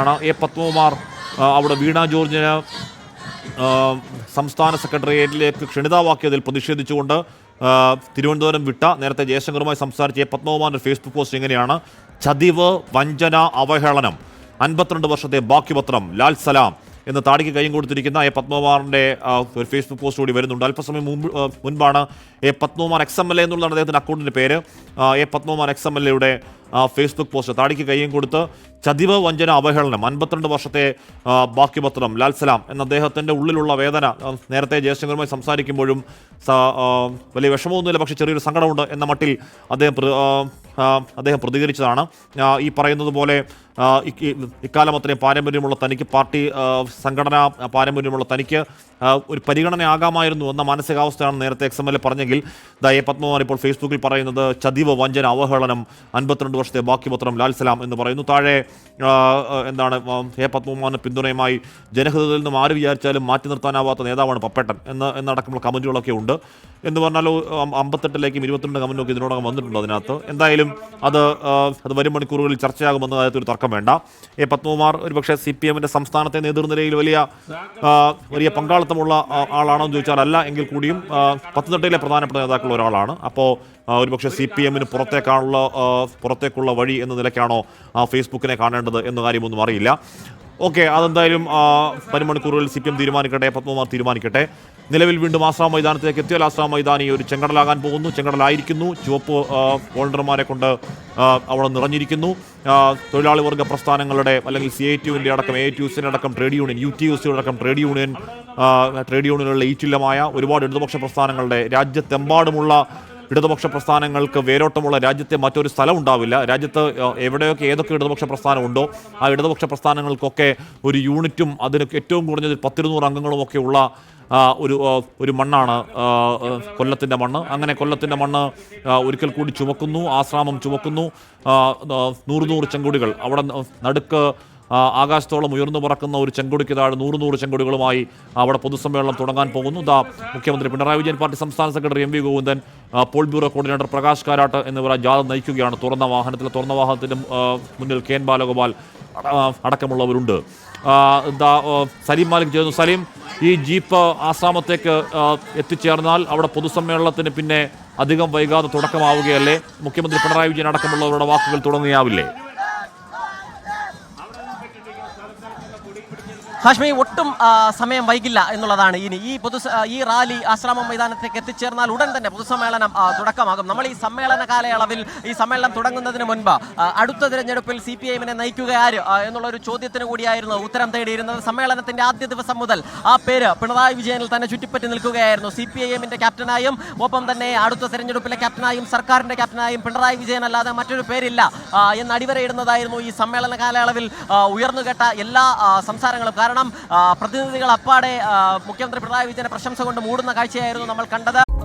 ആണ്. എ പത്മകുമാർ അവിടെ വീണ ജോർജിന് സംസ്ഥാന സെക്രട്ടേറിയറ്റിലേക്ക് ക്ഷണിതാവാക്കിയതിൽ പ്രതിഷേധിച്ചുകൊണ്ട് തിരുവനന്തപുരം വിട്ട നേരത്തെ ജയശങ്കറുമായി സംസാരിച്ച എ പത്മകുമാറിന്റെ ഫേസ്ബുക്ക് പോസ്റ്റ് ഇങ്ങനെയാണ്. ചതിവ് വഞ്ചന അവഹേളനം അൻപത്തിരണ്ട് വർഷത്തെ ബാക്കിപത്രം ലാൽ സലാം എന്ന് താടിക്ക് കൈയും കൊടുത്തിരിക്കുന്ന എ പത്മകുമാറിന്റെ ഒരു ഫേസ്ബുക്ക് പോസ്റ്റ് കൂടി വരുന്നുണ്ട്. അല്പസമയം മുമ്പ് മുൻപാണ് A Padmakumar ex M L A എന്നുള്ളതാണ് അദ്ദേഹത്തിന്റെ അക്കൗണ്ടിന്റെ പേര്. A Padmakumar ex M L എയുടെ ഫേസ്ബുക്ക് പോസ്റ്റ് താടിക്ക് കൈയും കൊടുത്ത് ചതിവ് വഞ്ചന അവഹേളനം അൻപത്തിരണ്ട് വർഷത്തെ ബാക്കിപത്രം ബാക്കി പത്രം ലാൽ സലാം എന്ന അദ്ദേഹത്തിന്റെ ഉള്ളിലുള്ള വേദന നേരത്തെ ജയശങ്കറുമായി സംസാരിക്കുമ്പോഴും വലിയ വിഷമമൊന്നുമില്ല പക്ഷേ ചെറിയൊരു സങ്കടമുണ്ട് എന്ന മട്ടിൽ അദ്ദേഹം ആ, ആ, അദ്ദേഹം പ്രതികരിച്ചതാണ്. ഈ പറയുന്നത് പോലെ ആ, ഇക്കാലം അത്രയും പാരമ്പര്യമുള്ള തനിക്ക് പാർട്ടി സംഘടന പാരമ്പര്യമുള്ള തനിക്ക് ഒരു പരിഗണന ആകാമായിരുന്നു എന്ന മാനസികാവസ്ഥയാണ് നേരത്തെ എക്സ് എം എൽ എ പറഞ്ഞെങ്കിൽ ദയ പത്മകുമാർ ഇപ്പോൾ ഫേസ്ബുക്കിൽ പറയുന്നത് ചതിവ് വഞ്ചന അവഹേളനം അൻപത്തിരണ്ട് വർഷത്തെ ബാക്കി ലാൽ സലാം എന്ന് പറയുന്നു. താഴെ എന്താണ് എ പത്മകുമാറിന് പിന്തുണയുമായി ജനഹിതത്തിൽ നിന്നും ആര് വിചാരിച്ചാലും മാറ്റി നിർത്താനാവാത്ത നേതാവാണ് പപ്പേട്ടൻ എന്ന് എന്നടക്കമുള്ള കമന്റുകളൊക്കെ ഉണ്ട്. എന്ന് പറഞ്ഞാൽ അമ്പത്തെട്ടിലേക്കും ഇരുപത്തിരണ്ട് കമന്റൊക്കെ ഇതിനോടകം വന്നിട്ടുണ്ട് അതിനകത്ത്. എന്തായാലും അത് അത് വരും മണിക്കൂറുകളിൽ ചർച്ചയാകുമെന്ന കാര്യത്തിൽ ഒരു തർക്കം വേണ്ട. എ പത്മകുമാർ ഒരുപക്ഷെ സി പി എമ്മിന്റെ സംസ്ഥാനത്തെ നേതൃനിരയിൽ വലിയ വലിയ പങ്കാളിത്തമുള്ള ആളാണോ എന്ന് ചോദിച്ചാൽ അല്ല. എങ്കിൽ കൂടിയും പത്തനംതിട്ടയിലെ പ്രധാനപ്പെട്ട നേതാക്കളുള്ള ഒരാളാണ്. അപ്പോൾ ഒരുപക്ഷെ സി പി എമ്മിന് പുറത്തേക്കാണുള്ള പുറത്തേക്കുള്ള വഴി എന്ന നിലയ്ക്കാണോ ആ ഫേസ്ബുക്കിനെ കാണേണ്ടത് എന്ന കാര്യമൊന്നും അറിയില്ല. ഓക്കെ അതെന്തായാലും വരും സി പി എം തീരുമാനിക്കട്ടെ പത്മകുമാർ തീരുമാനിക്കട്ടെ. നിലവിൽ വീണ്ടും ആശ്രാം മൈതാനത്തിലേക്ക് എത്തിയാൽ ആശ്രാം മൈതാനി ഒരു ചെങ്കടലാകാൻ പോകുന്നു. ചെങ്കടലായിരിക്കുന്നു. ചുവപ്പ് വോളണ്ടർമാരെ കൊണ്ട് അവിടെ നിറഞ്ഞിരിക്കുന്നു. തൊഴിലാളി വർഗ പ്രസ്ഥാനങ്ങളുടെ അല്ലെങ്കിൽ സി ഐ ടി യുവിന്റെ അടക്കം എ ടി യുസിന്റെ അടക്കം ട്രേഡ് യൂണിയൻ യു ടി യുസിയുടെ അടക്കം ട്രേഡ് യൂണിയൻ ട്രേഡ് യൂണിയനുകളിലെ ഈറ്റില്ലമായ ഒരുപാട് ഇടതുപക്ഷ പ്രസ്ഥാനങ്ങളുടെ രാജ്യത്തെമ്പാടുമുള്ള ഇടതുപക്ഷ പ്രസ്ഥാനങ്ങൾക്ക് വേരോട്ടമുള്ള രാജ്യത്തെ മറ്റൊരു സ്ഥലം ഉണ്ടാവില്ല. രാജ്യത്ത് എവിടെയൊക്കെ ഏതൊക്കെ ഇടതുപക്ഷ പ്രസ്ഥാനമുണ്ടോ ആ ഇടതുപക്ഷ പ്രസ്ഥാനങ്ങൾക്കൊക്കെ ഒരു യൂണിറ്റും അതിന് ഏറ്റവും കുറഞ്ഞത് പത്തിരുന്നൂറ് അംഗങ്ങളും ഒക്കെ ഉള്ള ഒരു ഒരു മണ്ണാണ് കൊല്ലത്തിന്റെ മണ്ണ്. അങ്ങനെ കൊല്ലത്തിന്റെ മണ്ണ് ഒരിക്കൽ കൂടി ചുമക്കുന്നു ആശ്രാമം ചുമക്കുന്നു നൂറ് നൂറ് ചെങ്കുടികൾ. അവിടെ നടുക്ക് ആകാശത്തോളം ഉയർന്നു പറക്കുന്ന ഒരു ചെങ്കൊടിക്ക് താഴെ നൂറ് നൂറ് ചെങ്കൊടികളുമായി അവിടെ പൊതുസമ്മേളനം തുടങ്ങാൻ പോകുന്നു. ദാ മുഖ്യമന്ത്രി പിണറായി വിജയൻ പാർട്ടി സംസ്ഥാന secretary M V Govindan politburo coordinator Prakash Karat എന്നിവർ ജാഥ നയിക്കുകയാണ്. തുറന്ന വാഹനത്തിൽ തുറന്ന വാഹനത്തിന് മുന്നിൽ കെ എൻ ബാലഗോപാൽ അടക്കമുള്ളവരുണ്ട്. സലീം മാലിക് ചേർന്നു സലീം ഈ ജീപ്പ് ആസാമത്തേക്ക് എത്തിച്ചേർന്നാൽ അവിടെ പൊതുസമ്മേളനത്തിന് പിന്നെ അധികം വൈകാതെ തുടക്കമാവുകയല്ലേ? മുഖ്യമന്ത്രി പിണറായി വിജയൻ അടക്കമുള്ളവരുടെ വാക്കുകൾ തുടങ്ങുകയാവില്ലേ? ഹാഷ്മി ഒട്ടും സമയം വൈകില്ല എന്നുള്ളതാണ്. ഇനി ഈ പൊതു ഈ റാലി ആശ്രാമം മൈതാനത്തേക്ക് എത്തിച്ചേർന്നാൽ ഉടൻ തന്നെ പൊതുസമ്മേളനം തുടക്കമാകും. നമ്മൾ ഈ സമ്മേളന കാലയളവിൽ ഈ സമ്മേളനം തുടങ്ങുന്നതിന് മുൻപ് അടുത്ത തിരഞ്ഞെടുപ്പിൽ സി പി ഐഎമ്മിനെ നയിക്കുക ആര്? എന്നുള്ള ഒരു ചോദ്യത്തിന് കൂടിയായിരുന്നു ഉത്തരം തേടിയിരുന്നത് സമ്മേളനത്തിന്റെ ആദ്യ ദിവസം മുതൽ. ആ പേര് പിണറായി വിജയനിൽ തന്നെ ചുറ്റിപ്പറ്റി നിൽക്കുകയായിരുന്നു. സി പി ഐ എമ്മിന്റെ ക്യാപ്റ്റനായും ഒപ്പം തന്നെ അടുത്ത തിരഞ്ഞെടുപ്പിലെ ക്യാപ്റ്റനായും സർക്കാരിന്റെ ക്യാപ്റ്റനായും പിണറായി വിജയൻ അല്ലാതെ മറ്റൊരു പേരില്ല എന്ന് അടിവരയിടുന്നതായിരുന്നു ഈ സമ്മേളന കാലയളവിൽ ഉയർന്നുകേട്ട എല്ലാ സംസാരങ്ങളും. കാരണം ആ, പ്രതിനിധികൾ അപ്പാടെ മുഖ്യമന്ത്രി പിണറായി വിജയനെ പ്രശംസ കൊണ്ട് മൂടുന്ന കാഴ്ചയായിരുന്നു നമ്മൾ കണ്ടത്.